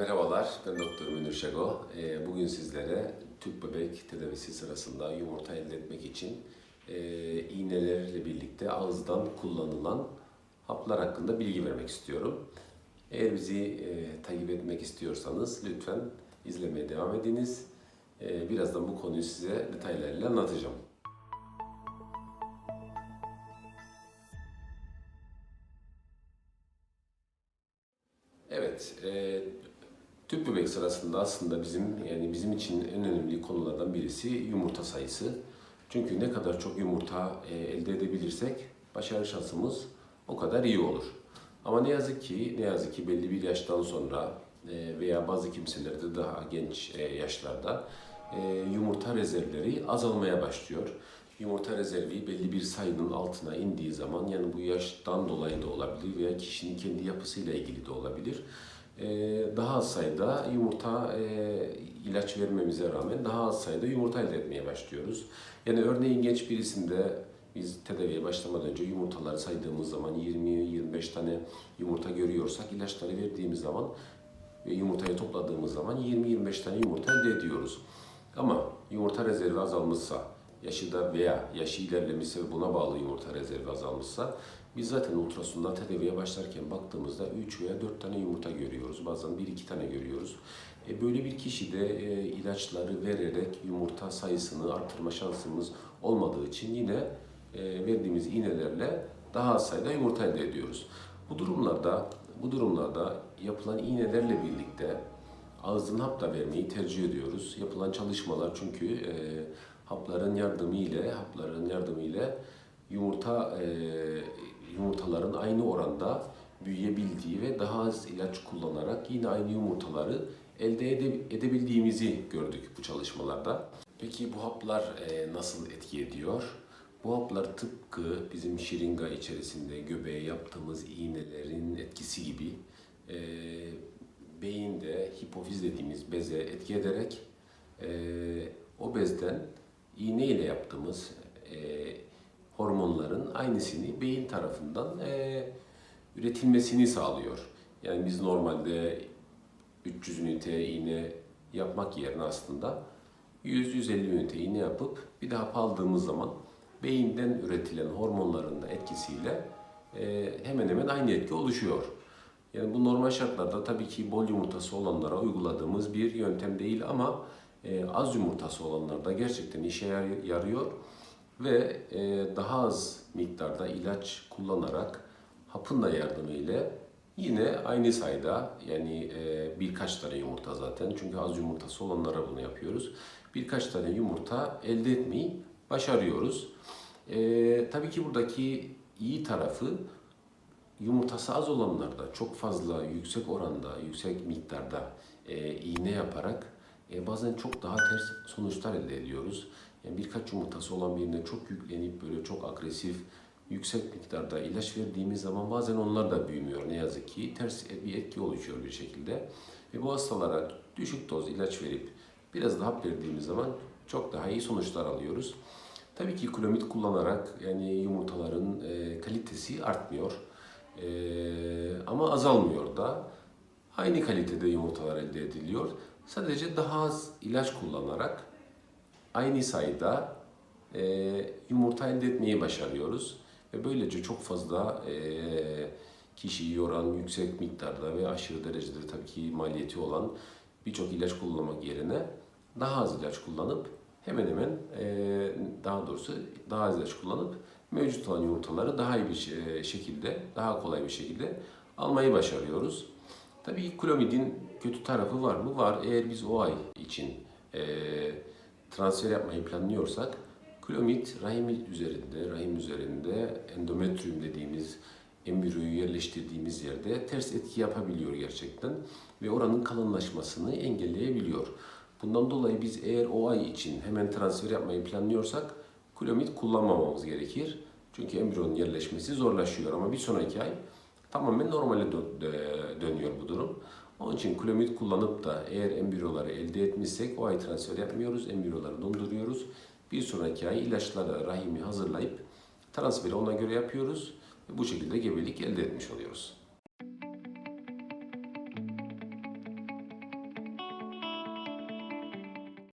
merhabalar, ben Doktor Münir Şego. Ee, bugün sizlere tüp bebek tedavisi sırasında yumurta elde etmek için e, iğnelerle birlikte ağızdan kullanılan haplar hakkında bilgi vermek istiyorum. Eğer bizi e, takip etmek istiyorsanız lütfen izlemeye devam ediniz. E, birazdan bu konuyu size detaylarıyla anlatacağım. Evet, tüp bebek sırasında aslında bizim yani bizim için en önemli konulardan birisi yumurta sayısı. Çünkü ne kadar çok yumurta e, elde edebilirsek başarı şansımız o kadar iyi olur. Ama ne yazık ki ne yazık ki belli bir yaştan sonra e, veya bazı kimselerde daha genç e, yaşlarda yumurta rezervleri azalmaya başlıyor. Yumurta rezervi belli bir sayının altına indiği zaman yani bu yaştan dolayı da olabilir veya kişinin kendi yapısıyla ilgili de olabilir. E, daha az sayıda yumurta e, ilaç vermemize rağmen daha az sayıda yumurta elde etmeye başlıyoruz. Yani örneğin genç birisinde biz tedaviye başlamadan önce yumurtaları saydığımız zaman 20-25 tane yumurta görüyorsak ilaçları verdiğimiz zaman ve yumurtayı topladığımız zaman 20-25 tane yumurta elde ediyoruz. Ama yumurta rezervi azalmışsa, yaşı da veya yaşı ilerlemişse ve buna bağlı yumurta rezervi azalmışsa biz zaten ultrasonda tedaviye başlarken baktığımızda 3 veya 4 tane yumurta görüyoruz. Bazen 1-2 tane görüyoruz. E böyle bir kişi de e, ilaçları vererek yumurta sayısını arttırma şansımız olmadığı için yine e, verdiğimiz iğnelerle daha az sayıda yumurta elde ediyoruz. Bu durumlarda bu durumlarda yapılan iğnelerle birlikte ağızdan hap da vermeyi tercih ediyoruz. Yapılan çalışmalar çünkü e, hapların yardımı ile hapların yardımı ile yumurta e, yumurtaların aynı oranda büyüyebildiği ve daha az ilaç kullanarak yine aynı yumurtaları elde ede- edebildiğimizi gördük bu çalışmalarda. Peki bu haplar e, nasıl etki ediyor? Bu haplar tıpkı bizim şiringa içerisinde göbeğe yaptığımız iğnelerin etkisi gibi e, beyinde hipofiz dediğimiz beze etki ederek e, o bezden iğne ile yaptığımız e, hormonların aynısını beyin tarafından e, üretilmesini sağlıyor. Yani biz normalde 300 ünite iğne yapmak yerine aslında 100-150 ünite iğne yapıp bir daha aldığımız zaman beyinden üretilen hormonların etkisiyle e, hemen hemen aynı etki oluşuyor. Yani bu normal şartlarda tabii ki bol yumurtası olanlara uyguladığımız bir yöntem değil ama e, az yumurtası olanlarda gerçekten işe yar- yarıyor ve e, daha az miktarda ilaç kullanarak hapın da yardımıyla yine aynı sayıda yani e, birkaç tane yumurta zaten çünkü az yumurtası olanlara bunu yapıyoruz. Birkaç tane yumurta elde etmeyi başarıyoruz. E, tabii ki buradaki iyi tarafı yumurtası az olanlarda çok fazla yüksek oranda, yüksek miktarda e, iğne yaparak e, bazen çok daha ters sonuçlar elde ediyoruz. Yani birkaç yumurtası olan birine çok yüklenip böyle çok agresif, yüksek miktarda ilaç verdiğimiz zaman bazen onlar da büyümüyor ne yazık ki. Ters bir etki oluşuyor bir şekilde. Ve bu hastalara düşük doz ilaç verip biraz daha hap verdiğimiz zaman çok daha iyi sonuçlar alıyoruz. Tabii ki klomit kullanarak yani yumurtaların e, kalitesi artmıyor. E, ama azalmıyor da. Aynı kalitede yumurtalar elde ediliyor. Sadece daha az ilaç kullanarak aynı sayıda e, yumurta elde etmeyi başarıyoruz. Ve böylece çok fazla e, kişiyi yoran yüksek miktarda ve aşırı derecede tabii ki maliyeti olan birçok ilaç kullanmak yerine daha az ilaç kullanıp hemen hemen e, daha doğrusu daha az ilaç kullanıp mevcut olan yumurtaları daha iyi bir şey- şekilde, daha kolay bir şekilde almayı başarıyoruz. Tabii klomidin kötü tarafı var mı? Var. Eğer biz o ay için e, transfer yapmayı planlıyorsak klomid rahim üzerinde, rahim üzerinde endometrium dediğimiz embriyoyu yerleştirdiğimiz yerde ters etki yapabiliyor gerçekten ve oranın kalınlaşmasını engelleyebiliyor. Bundan dolayı biz eğer o ay için hemen transfer yapmayı planlıyorsak klomid kullanmamamız gerekir. Çünkü embriyonun yerleşmesi zorlaşıyor ama bir sonraki ay tamamen normale dö- dö- dönüyor bu durum. Onun için klomid kullanıp da eğer embriyoları elde etmişsek o ay transfer yapmıyoruz, embriyoları donduruyoruz. Bir sonraki ay ilaçlarla rahimi hazırlayıp transferi ona göre yapıyoruz ve bu şekilde gebelik elde etmiş oluyoruz.